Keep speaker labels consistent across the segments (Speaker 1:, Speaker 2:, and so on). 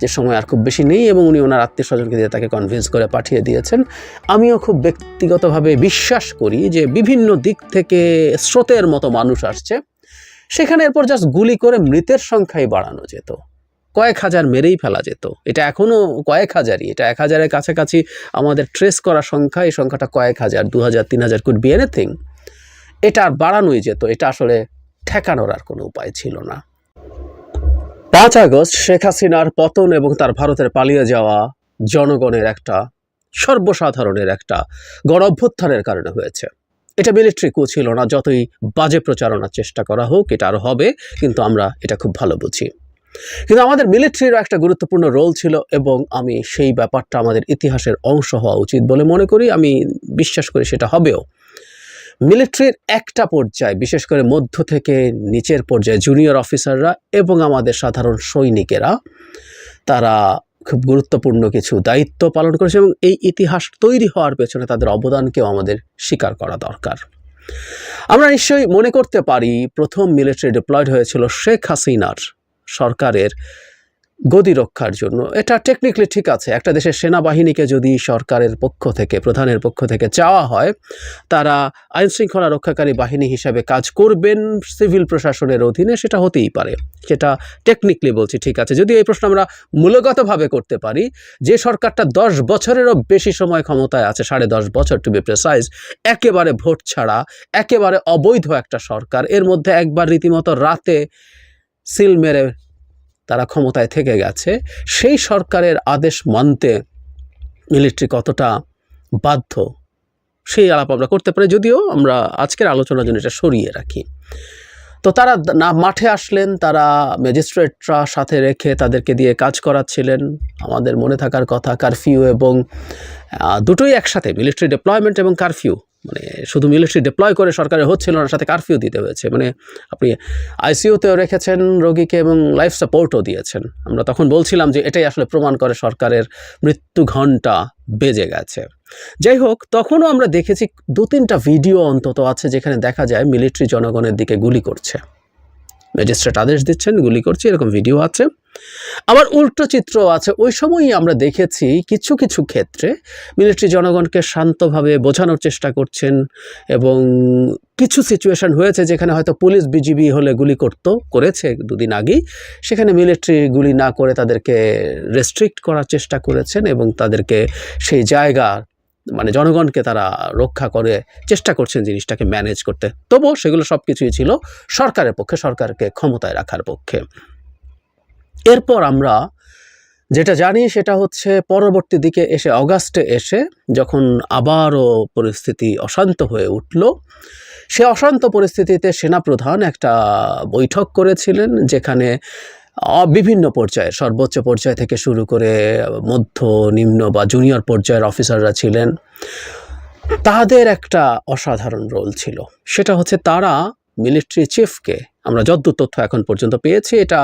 Speaker 1: যে সময় আর খুব বেশি নেই এবং উনি ওনার আত্মীয় স্বজনকে দিয়ে তাকে কনভিন্স করে পাঠিয়ে দিয়েছেন। আমিও খুব ব্যক্তিগতভাবে বিশ্বাস করি যে বিভিন্ন দিক থেকে স্রোতের মতো মানুষ আসছে। সেখানে এরপর জাস্ট গুলি করে মৃতের সংখ্যাই বাড়ানো যেত। কয়েক হাজার মেরেই ফেলা যেত। এটা এখনও কয়েক হাজারই। এটা এক হাজারের কাছাকাছি আমাদের ট্রেস করা সংখ্যা। এই সংখ্যাটা কয়েক হাজার, দু হাজার, তিন হাজার কুড বি এনিথিং এটা আর বাড়ানোই যেত। এটা আসলে ঠেকানোর আর কোনো উপায় ছিল না। পাঁচ আগস্ট শেখ হাসিনার পতন এবং তার ভারতের পালিয়ে যাওয়া জনগণের একটা, সর্বসাধারণের একটা গণ অভ্যুত্থানের কারণে হয়েছে। এটা মিলিটারি কু ছিল না, যতই বাজে প্রচারণার চেষ্টা করা হোক, এটা আরও হবে, কিন্তু আমরা এটা খুব ভালো বুঝি। কিন্তু আমাদের মিলিটারিরও একটা গুরুত্বপূর্ণ রোল ছিল এবং আমি সেই ব্যাপারটা আমাদের ইতিহাসের অংশ হওয়া উচিত বলে মনে করি, আমি বিশ্বাস করি সেটা হবেও। মিলিটারির একটা পর্যায়ে, বিশেষ করে মধ্য থেকে নিচের পর্যায়ে জুনিয়র অফিসাররা এবং আমাদের সাধারণ সৈনিকেরা, তারা খুব গুরুত্বপূর্ণ কিছু দায়িত্ব পালন করেছে এবং এই ইতিহাস তৈরি হওয়ার পেছনে তাদের অবদানকেও আমাদের স্বীকার করা দরকার। আমরা নিশ্চয়ই মনে করতে পারি, প্রথম মিলিটারি ডিপ্লয়েড হয়েছিল শেখ হাসিনার সরকারের গদি রক্ষার জন্য। এটা টেকনিক্যালি ঠিক আছে। একটা দেশের সেনাবাহিনীকে যদি সরকারের পক্ষ থেকে, প্রধানের পক্ষ থেকে চাওয়া হয়, তারা আইনশৃঙ্খলা রক্ষাকারী বাহিনী হিসাবে কাজ করবেন সিভিল প্রশাসনের অধীনে, সেটা হতেই পারে। সেটা টেকনিক্যালি বলছি ঠিক আছে। যদি এই প্রশ্ন আমরা মূলগতভাবে করতে পারি, যে সরকারটা দশ বছরেরও বেশি সময় ক্ষমতায় আছে, সাড়ে দশ বছর টু বি প্রেসাইজ একেবারে ভোট ছাড়া, একেবারে অবৈধ একটা সরকার, এর মধ্যে একবার রীতিমতো রাতে সিল মেরে তারা ক্ষমতায় থেকে গেছে, সেই সরকারের আদেশ মানতে মিলিটারি কতটা বাধ্য। সেই আলাপ আমরা করতে পারি, যদিও আমরা আজকের আলোচনার জন্য এটা সরিয়ে রাখি। তো তারা না, মাঠে আসলেন, তারা ম্যাজিস্ট্রেটরা সাথে রেখে তাদেরকে দিয়ে কাজ করাচ্ছিলেন। আমাদের মনে থাকার কথা কারফিউ এবং দুটোই একসাথে মিলিটারি ডিপ্লয়মেন্ট এবং কারফিউ মানে শুধু মিলিটারি ডিপ্লয় করে সরকারের হচ্ছিল না সাথে কারফিউ দিতে হয়েছে। মানে আপনি আইসিইউতেও রেখেছেন রোগীকে এবং লাইফ সাপোর্টও দিয়েছেন। আমরা তখন বলছিলাম যে এটাই আসলে প্রমাণ করে সরকারের মৃত্যু ঘণ্টা বেজে গেছে। যাই হোক, তখনও আমরা দেখেছি দু তিনটা ভিডিও অন্তত আছে যেখানে দেখা যায় মিলিটারি জনগণের দিকে গুলি করছে। ম্যাজিস্ট্রেট আদেশ দিচ্ছেন, গুলি করছে, এরকম ভিডিও আছে। আবার উল্টো চিত্র আছে। ওই সময়ই আমরা দেখেছি কিছু কিছু ক্ষেত্রে মিলিটারি জনগণকে শান্তভাবে বোঝানোর চেষ্টা করছেন এবং কিছু সিচুয়েশন হয়েছে যেখানে হয়তো পুলিশ বিজিবি হলে গুলি করতো, করেছে দুদিন আগেই। সেখানে মিলিটারি গুলি না করে তাদেরকে রেস্ট্রিক্ট করার চেষ্টা করেছেন এবং তাদেরকে সেই জায়গা মানে জনগণকে তারা রক্ষা করে চেষ্টা করছেন জিনিসটাকে ম্যানেজ করতে। তবুও সেগুলো সব কিছুই ছিল সরকারের পক্ষে, সরকারকে ক্ষমতায় রাখার পক্ষে। এরপর আমরা যেটা জানি সেটা হচ্ছে পরবর্তী দিকে এসে অগাস্টে এসে যখন আবারও পরিস্থিতি অশান্ত হয়ে উঠল, সে অশান্ত পরিস্থিতিতে সেনাপ্রধান একটা বৈঠক করেছিলেন যেখানে বিভিন্ন পর্যায়ে, সর্বোচ্চ পর্যায় থেকে শুরু করে মধ্য, নিম্ন বা জুনিয়র পর্যায়ের অফিসাররা ছিলেন। তাদের একটা অসাধারণ রোল ছিল। সেটা হচ্ছে তারা মিলিটারি চিফকে আমরা যদ্দূর তথ্য এখন পর্যন্ত পেয়েছি, এটা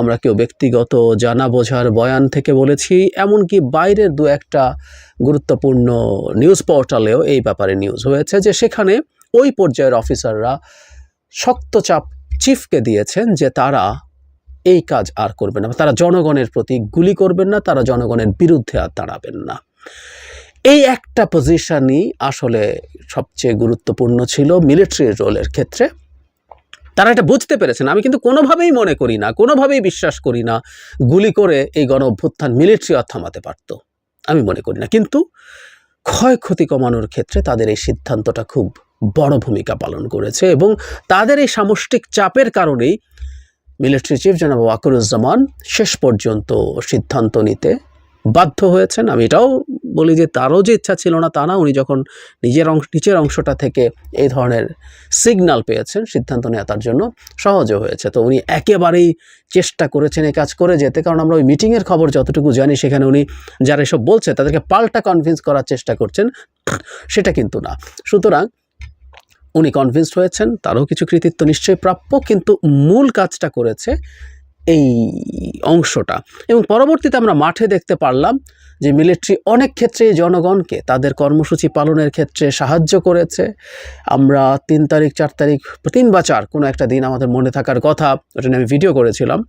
Speaker 1: আমরা কেউ ব্যক্তিগত জানা বোঝার বয়ান থেকে বলেছি, এমনকি বাইরের দু একটা গুরুত্বপূর্ণ নিউজ পোর্টালেও এই ব্যাপারে নিউজ হয়েছে যে সেখানে ওই পর্যায়ের অফিসাররা শক্ত চাপ চিফকে দিয়েছেন যে তারা এই কাজ আর করবেন না, তারা জনগণের প্রতি গুলি করবেন না, তারা জনগণের বিরুদ্ধে আর দাঁড়াবেন না। এই একটা পজিশনই আসলে সবচেয়ে গুরুত্বপূর্ণ ছিল মিলিটারি রোলের ক্ষেত্রে। তারা এটা বুঝতে পেরেছেন। আমি কিন্তু কোনোভাবেই মনে করি না, কোনোভাবেই বিশ্বাস করি না, গুলি করে এই গণ অভ্যুত্থান মিলিটারি আর থামাতে পারতো। আমি মনে করি না। কিন্তু ক্ষয়ক্ষতি কমানোর ক্ষেত্রে তাদের এই সিদ্ধান্তটা খুব বড় ভূমিকা পালন করেছে এবং তাদের এই সামষ্টিক চাপের কারণেই মিলিটারি চিফ জনাব ওয়াকুরুজ্জামান শেষ পর্যন্ত সিদ্ধান্ত নিতে বাধ্য হয়েছেন। আমি এটাও বলি যে তারও যে ইচ্ছা ছিল না তা না, উনি যখন নিজের অংশ, নিচের অংশটা থেকে এই ধরনের সিগন্যাল পেয়েছেন, সিদ্ধান্ত নেওয়া তার জন্য সহজও হয়েছে। তো উনি একেবারেই চেষ্টা করেছেন এই কাজ করে যেতে, কারণ আমরা ওই মিটিংয়ের খবর যতটুকু জানি, সেখানে উনি যারা এসব বলছে, তাদেরকে পাল্টা কনভিন্স করার চেষ্টা করছেন, সেটা কিন্তু না। সুতরাং উনি কনভিন্সড হয়েছেন, তারও কিছু কৃতিত্ব নিশ্চয়ই প্রাপ্য, কিন্তু মূল কাজটা করেছে এই অংশটা। এবং পরবর্তীতে আমরা মাঠে দেখতে পারলাম যে মিলিটারি অনেক ক্ষেত্রে জনগণকে তাদের কর্মসূচি পালনের ক্ষেত্রে সাহায্য করেছে। আমরা তিন তারিখ, চার তারিখ, তিন বা চার, কোনো একটা দিন আমাদের মনে থাকার কথা, ওটা আমি ভিডিও করেছিলাম।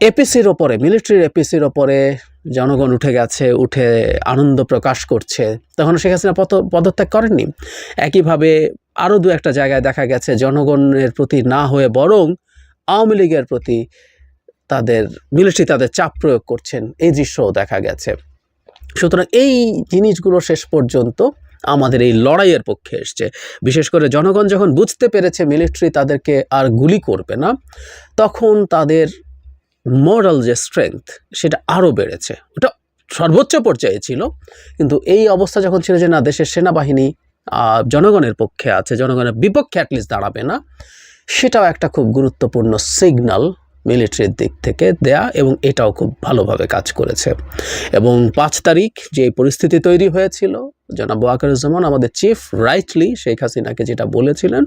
Speaker 1: এপিসির ওপরে মিলিটারির এপিসির ওপরে জনগণ উঠে গেছে, উঠে আনন্দ প্রকাশ করছে। তখন শেখ হাসিনা পত, পদত্যাগ করেননি। একইভাবে আরও দু একটা জায়গায় দেখা গেছে, জনগণের প্রতি না হয়ে বরং আওয়ামী লীগের প্রতি তাদের মিলিটারি তাদের চাপ প্রয়োগ করছেন। এই দৃশ্যও দেখা গেছে। সুতরাং এই জিনিসগুলো শেষ পর্যন্ত আমাদের এই লড়াইয়ের পক্ষে এসছে। বিশেষ করে জনগণ যখন বুঝতে পেরেছে মিলিটারি তাদেরকে আর গুলি করবে না, তখন তাদের মোরাল যে স্ট্রেংথ সেটা আরও বেড়েছে। ওটা সর্বোচ্চ পর্যায়ে ছিল, কিন্তু এই অবস্থা যখন ছিল যে না, দেশের সেনাবাহিনী জনগণের পক্ষে আছে, জনগণের বিপক্ষে অ্যাটলিস্ট দাঁড়াবে না সেটাও একটা খুব গুরুত্বপূর্ণ সিগন্যাল মিলিটারির দিক থেকে দেয়া এবং এটাও খুব ভালোভাবে কাজ করেছে। এবং পাঁচ তারিখ যে পরিস্থিতি তৈরি হয়েছিল, জনাব ওয়াকারুজ্জামান, আমাদের চিফ রাইটলি শেখ হাসিনাকে যেটা বলেছিলেন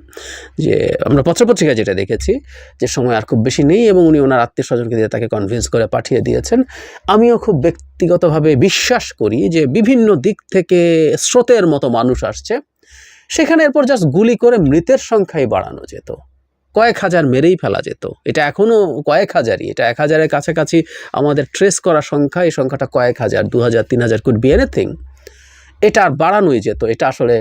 Speaker 1: যে, আমরা পত্রপত্রিকায় যেটা দেখেছি যে সময় আর খুব বেশি নেই এবং উনি ওনার আত্মীয় স্বজনকে দিয়ে তাকে কনভিন্স করে পাঠিয়ে দিয়েছেন। আমিও খুব ব্যক্তিগতভাবে বিশ্বাস করি যে বিভিন্ন দিক থেকে স্রোতের মতো মানুষ আসছে, সেখানে এরপর জাস্ট গুলি করে মৃতের সংখ্যাই বাড়ানো যেত। কয়েক হাজার মেরেই ফেলা যেত। এটা এখনও কয়েক হাজারই। এটা এক হাজারের কাছাকাছি আমাদের ট্রেস করা সংখ্যা, এই সংখ্যাটা কয়েক হাজার, দু হাজার, তিন হাজার কুড বি এনিথিং এটা আর বাড়ানোই যেত। এটা আসলে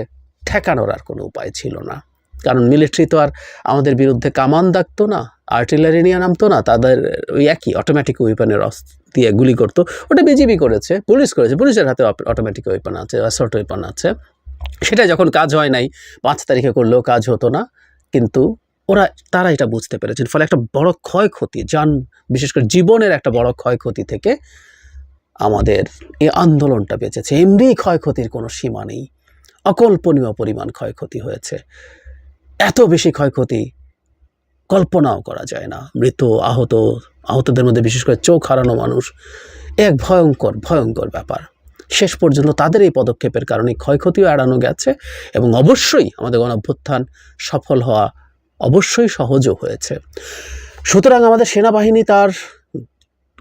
Speaker 1: ঠেকানোর আর কোনো উপায় ছিল না। কারণ মিলিটারি তো আর আমাদের বিরুদ্ধে কামান দাগতো না আর্টিলারি নিয়ে নামতো না, তাদের ওই একই অটোমেটিক ওয়েপনের দিয়ে গুলি করতো। ওটা বিজিবি করেছে পুলিশ করেছে পুলিশের হাতে অটোমেটিক ওয়েপন আছে অ্যাসল্ট ওয়েপন আছে। সেটা যখন কাজ হয় নাই, পাঁচ তারিখে করলেও কাজ হতো না। কিন্তু ওরা, তারা এটা বুঝতে পেরেছেন। ফলে একটা বড় ক্ষয়ক্ষতি, যান, বিশেষ করে জীবনের একটা বড় ক্ষয়ক্ষতি থেকে আমাদের এই আন্দোলনটা বেঁচেছে। এমনি ক্ষয়ক্ষতির কোনো সীমা নেই। অকল্পনীয় পরিমাণ ক্ষয়ক্ষতি হয়েছে। এত বেশি ক্ষয়ক্ষতি কল্পনাও করা যায় না। মৃত, আহত, আহতদের মধ্যে বিশেষ করে চোখ হারানো মানুষ, এক ভয়ঙ্কর ভয়ঙ্কর ব্যাপার। শেষ পর্যন্ত তাদের এই পদক্ষেপের কারণে ক্ষয়ক্ষতিও এড়ানো গেছে এবং অবশ্যই আমাদের গণঅভ্যুত্থান সফল হওয়া অবশ্যই সহজও হয়েছে। সুতরাং আমাদের সেনাবাহিনী তার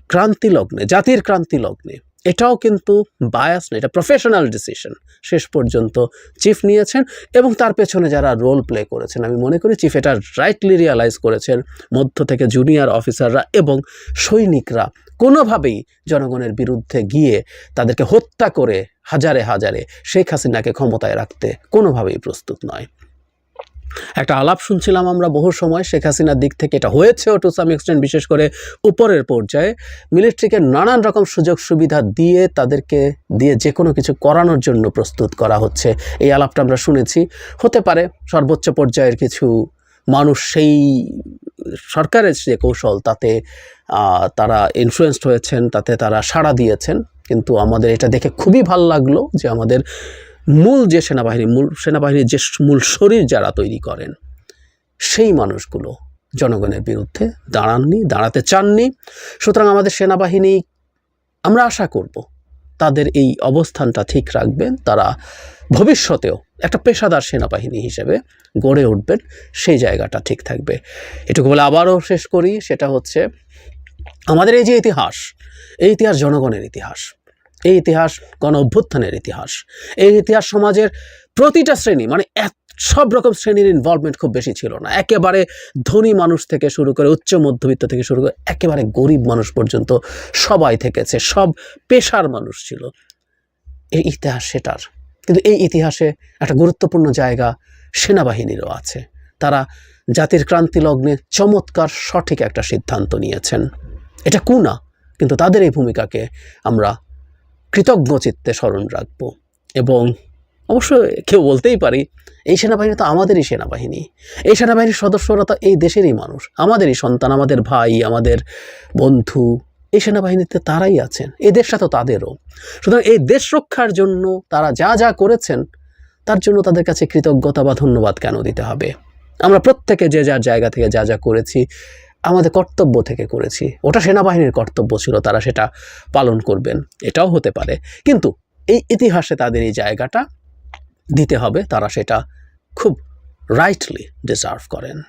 Speaker 1: ক্রান্তি লগ্নে জাতির ক্রান্তি লগ্নে এটাও কিন্তু বায়াস না এটা প্রফেশনাল ডিসিশন শেষ পর্যন্ত চিফ নিয়েছেন এবং তার পেছনে যারা রোল প্লে করেছেন, আমি মনে করি চিফ এটা রাইটলি রিয়ালাইজ করেছেন, মধ্য থেকে জুনিয়র অফিসাররা এবং সৈনিকরা কোনোভাবেই জনগণের বিরুদ্ধে গিয়ে তাদেরকে হত্যা করে হাজারে হাজারে শেখ হাসিনাকে ক্ষমতায় রাখতে কোনোভাবেই প্রস্তুত নয়। একটা আলাপ শুনছিলাম আমরা বহু সময়, শেখ হাসিনার দিক থেকে এটা হয়েছেও টু সাম এক্সটেন্ট বিশেষ করে উপরের পর্যায়ে। মিলিটারিকে নানান রকম সুযোগ সুবিধা দিয়ে তাদেরকে দিয়ে যে কোনো কিছু করানোর জন্য প্রস্তুত করা হচ্ছে। এই আলাপটা আমরা শুনেছি। হতে পারে সর্বোচ্চ পর্যায়ের কিছু মানুষ সেই সরকারের যে কৌশল, তাতে তারা ইনফ্লুয়েসড হয়েছেন, তাতে তারা সাড়া দিয়েছেন। কিন্তু আমাদের এটা দেখে খুবই ভালো লাগল যে আমাদের মূল যে সেনাবাহিনী, মূল সেনাবাহিনীর যে মূল শরীর যারা তৈরি করেন, সেই মানুষগুলো জনগণের বিরুদ্ধে দাঁড়াননি, দাঁড়াতে চাননি। সুতরাং আমাদের সেনাবাহিনী, আমরা আশা করব তাদের এই অবস্থানটা ঠিক রাখবেন, তারা ভবিষ্যতেও একটা পেশাদার সেনাবাহিনী হিসেবে গড়ে উঠবেন, সেই জায়গাটা ঠিক থাকবে। এটুকু বলে আবারও শেষ করি, সেটা হচ্ছে, আমাদের এই যে ইতিহাস, এই ইতিহাস জনগণের ইতিহাস এই ইতিহাস গণ অভ্যুত্থানের ইতিহাস। এই ইতিহাস সমাজের প্রতিটা শ্রেণি মানে এক, সব রকম শ্রেণির ইনভলভমেন্ট খুব বেশি ছিল না। একেবারে ধনী মানুষ থেকে শুরু করে উচ্চ মধ্যবিত্ত থেকে শুরু করে একেবারে গরিব মানুষ পর্যন্ত সবাই থেকেছে, সব পেশার মানুষ ছিল। এই ইতিহাস সেটার। কিন্তু এই ইতিহাসে একটা গুরুত্বপূর্ণ জায়গা সেনাবাহিনীরও আছে। তারা জাতির ক্রান্তি লগ্নে চমৎকার সঠিক একটা সিদ্ধান্ত নিয়েছেন। এটা কুনা কিন্তু তাদের এই ভূমিকাকে আমরা কৃতজ্ঞ চিত্তে স্মরণ রাখব। এবং অবশ্য কেউ বলতেই পারি, এই সেনাবাহিনী তো আমাদেরই সেনাবাহিনী। এই সেনাবাহিনীর সদস্যরা তো এই দেশেরই মানুষ, আমাদেরই সন্তান, আমাদের ভাই, আমাদের বন্ধু। এই সেনাবাহিনীতে তারাই আছেন, এই দেশটা তো তাদেরও। সুতরাং এই দেশ রক্ষার জন্য তারা যা যা করেছেন, তার জন্য তাদের কাছে কৃতজ্ঞতা বা ধন্যবাদ কেন দিতে হবে? আমরা প্রত্যেকে যে যার জায়গা থেকে যা যা করেছি আমাদের কর্তব্য থেকে করেছি। ওটা সেনাবাহিনীর কর্তব্য ছিল তারা সেটা পালন করবেন। এটাও হতে পারে। কিন্তু এই ইতিহাসে তাদের এই জায়গাটা দিতে হবে, তারা সেটা খুব রাইটলি ডিজার্ভ করেন।